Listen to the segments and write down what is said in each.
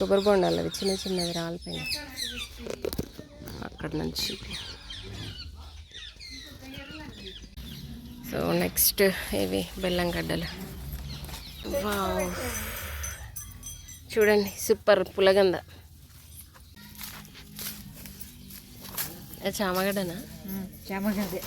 కొబ్బరి బొండాలు అవి చిన్న చిన్నవి రాలిపోయినాయి. అక్కడ నుంచి. సో నెక్స్ట్ ఇవి బెల్లం గడ్డలు. చూడండి సూపర్ పులగంద. చామగడ్డనా? చామగడ్డే.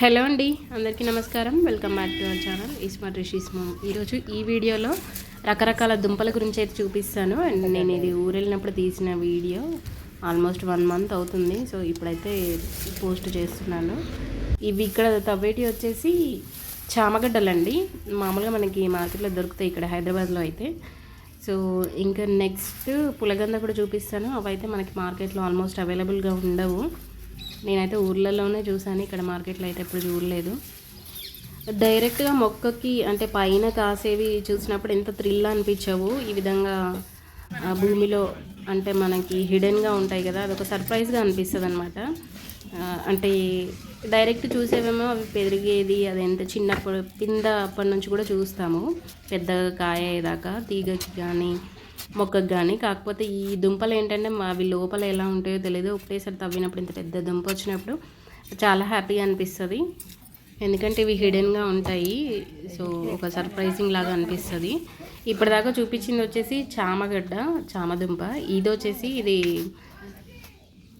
హలో అండి అందరికీ నమస్కారం. Welcome back to our channel. ISmart Rishi's mom. ఈరోజు ఈ వీడియోలో రకరకాల దుంపల గురించి అయితే చూపిస్తాను. అండ్ నేను ఇది ఊరు వెళ్ళినప్పుడు తీసిన వీడియో. ఆల్మోస్ట్ వన్ మంత్ అవుతుంది. సో ఇప్పుడైతే పోస్ట్ చేస్తున్నాను. ఇవి ఇక్కడ తవ్వేటి వచ్చేసి చామగడ్డలండి. మామూలుగా మనకి మార్కెట్లో దొరుకుతాయి ఇక్కడ హైదరాబాద్లో అయితే. సో ఇంకా నెక్స్ట్ పులగంద కూడా చూపిస్తాను. అవైతే మనకి మార్కెట్లో ఆల్మోస్ట్ అవైలబుల్గా ఉండవు. నేనైతే ఊర్లలోనే చూశాను. ఇక్కడ మార్కెట్లో అయితే ఎప్పుడు చూడలేదు. డైరెక్ట్గా మొక్కకి అంటే పైన కాసేవి చూసినప్పుడు ఎంత థ్రిల్ అనిపించవు. ఈ విధంగా భూమిలో అంటే మనకి హిడెన్గా ఉంటాయి కదా అదొక సర్ప్రైజ్గా అనిపిస్తుంది అనమాట అంటే డైరెక్ట్ చూసేవేమో అవి పెరిగేది అది ఎంత చిన్నప్పుడు పింద అప్పటి నుంచి కూడా చూస్తాము. పెద్దగా కాయ అయ్యేదాకా తీగకి కానీ మొక్కకు కానీ కాకపోతే ఈ దుంపలు ఏంటంటే మా- అవి లోపల ఎలా ఉంటాయో తెలియదు ఒకటేసారి తవ్వినప్పుడు ఇంత పెద్ద దుంప వచ్చినప్పుడు చాలా హ్యాపీగా అనిపిస్తుంది. ఎందుకంటే ఇవి హిడెన్గా ఉంటాయి. సో ఒక సర్ప్రైజింగ్ లాగా అనిపిస్తుంది. ఇప్పటిదాకా చూపించింది వచ్చేసి చామగడ్డ చామదుంప. ఇది వచ్చేసి ఇది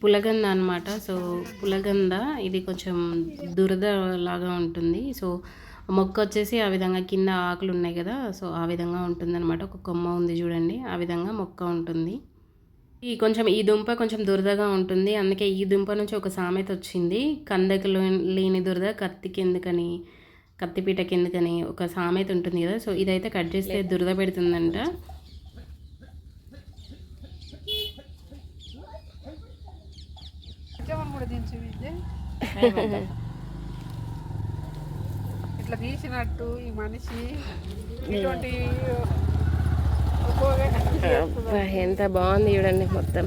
పులగంద అనమాట సో పులగంద ఇది కొంచెం దురద లాగా ఉంటుంది. సో మొక్క వచ్చేసి ఆ విధంగా కింద ఆకులు ఉన్నాయి కదా సో ఆ విధంగా ఉంటుంది అనమాట ఒక కొమ్మ ఉంది చూడండి ఆ విధంగా మొక్క ఉంటుంది. ఈ కొంచెం ఈ దుంప కొంచెం దురదగా ఉంటుంది. అందుకే ఈ దుంప నుంచి ఒక సామెత వచ్చింది. కందకు లేని దురద కత్తికి ఎందుకని కత్తిపీటకి ఎందుకని ఒక సామెత ఉంటుంది కదా. సో ఇదైతే కట్ చేస్తే దురద పెడుతుందంట ఉద్యమం కూడా దించి విద్య ఇట్లా తీసినట్టు ఈ మనిషి ఇటువంటి ఎంత బాగుంది చూడండి మొత్తం.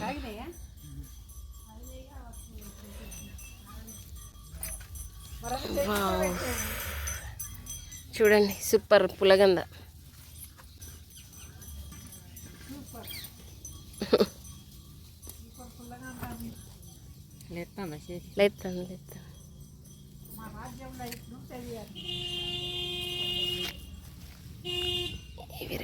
తాగినాయా? చూడండి సూపర్ పులగంద. లేస్తాను లేస్తాను ఇవి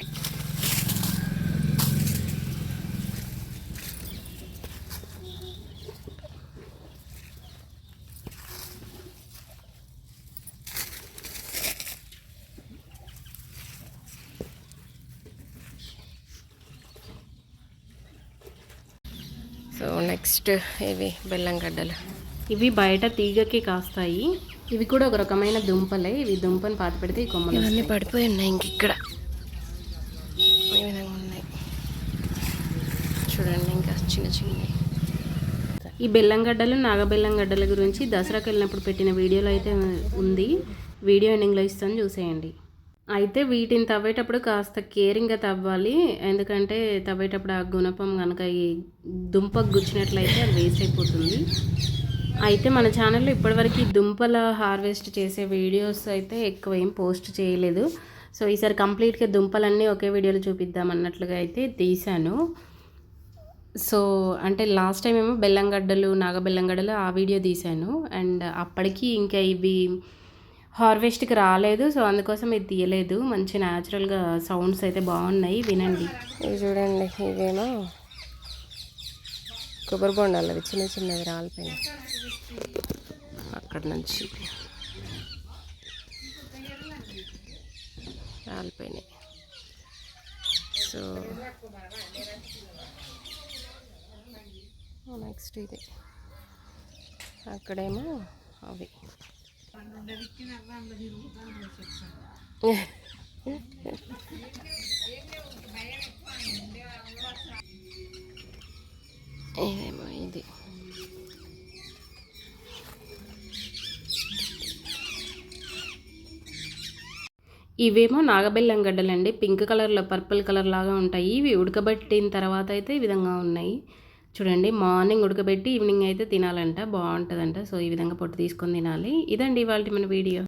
సో నెక్స్ట్ ఇవి బెల్లం గడ్డలు. ఇవి బయట తీగకి కాస్తాయి. ఇవి కూడా ఒక రకమైన దుంపలే. ఇవి దుంపని పాతి పెడితే ఈ కొమ్మలు ఇవన్నీ వస్తాయి. పడిపోయి ఉన్నాయి ఇంక ఇక్కడ. ఈ విధంగా ఉన్నాయి. చూడండి ఇంకా చిన్న చిన్నవి. ఈ బెల్లం గడ్డలు నాగబెల్లం గడ్డల గురించి దసరాకి వెళ్ళినప్పుడు పెట్టిన వీడియోలో అయితే ఉంది. వీడియో ఎండింగ్లో ఇస్తాను చూసేయండి. అయితే వీటిని తవ్వేటప్పుడు కాస్త కేరింగ్గా తవ్వాలి. ఎందుకంటే తవ్వేటప్పుడు ఆ గుణపం కనుక ఈ దుంపకు గుచ్చినట్లయితే అది వేస్ట్ అయిపోతుంది. అయితే మన ఛానల్లో ఇప్పటివరకు దుంపల హార్వెస్ట్ చేసే వీడియోస్ అయితే ఎక్కువ ఏం పోస్ట్ చేయలేదు. సో ఈసారి కంప్లీట్గా దుంపలన్నీ ఒకే వీడియోలో చూపిద్దాం అన్నట్లుగా అయితే తీశాను. సో అంటే లాస్ట్ టైం ఏమో బెల్లంగడ్డలు నాగబెల్లంగడ్డలు ఆ వీడియో తీశాను. అండ్ అప్పటికి ఇంకా ఇవి హార్వెస్ట్కి రాలేదు. సో అందుకోసం ఇది తీయలేదు. మంచి న్యాచురల్గా సౌండ్స్ అయితే బాగున్నాయి. వినండి. ఇవి చూడండి. ఇవేమో కొబ్బరి బొండాలు అవి చిన్న చిన్నవి రాలిపోయినాయి. అక్కడ నుంచి రాలిపోయినాయి. సో నెక్స్ట్ ఇది. అక్కడేమో అవి. ఏమో ఇది. ఇవేమో నాగబెల్లం గడ్డలండి. పింక్ కలర్లో పర్పుల్ కలర్ లాగా ఉంటాయి. ఇవి ఉడకబెట్టిన తర్వాత అయితే ఈ విధంగా ఉన్నాయి. చూడండి మార్నింగ్ ఉడకబెట్టి ఈవినింగ్ అయితే తినాలంట బాగుంటుందంట. సో ఈ విధంగా పొట్టు తీసుకొని తినాలి. ఇదండి ఇవాళ మన వీడియో.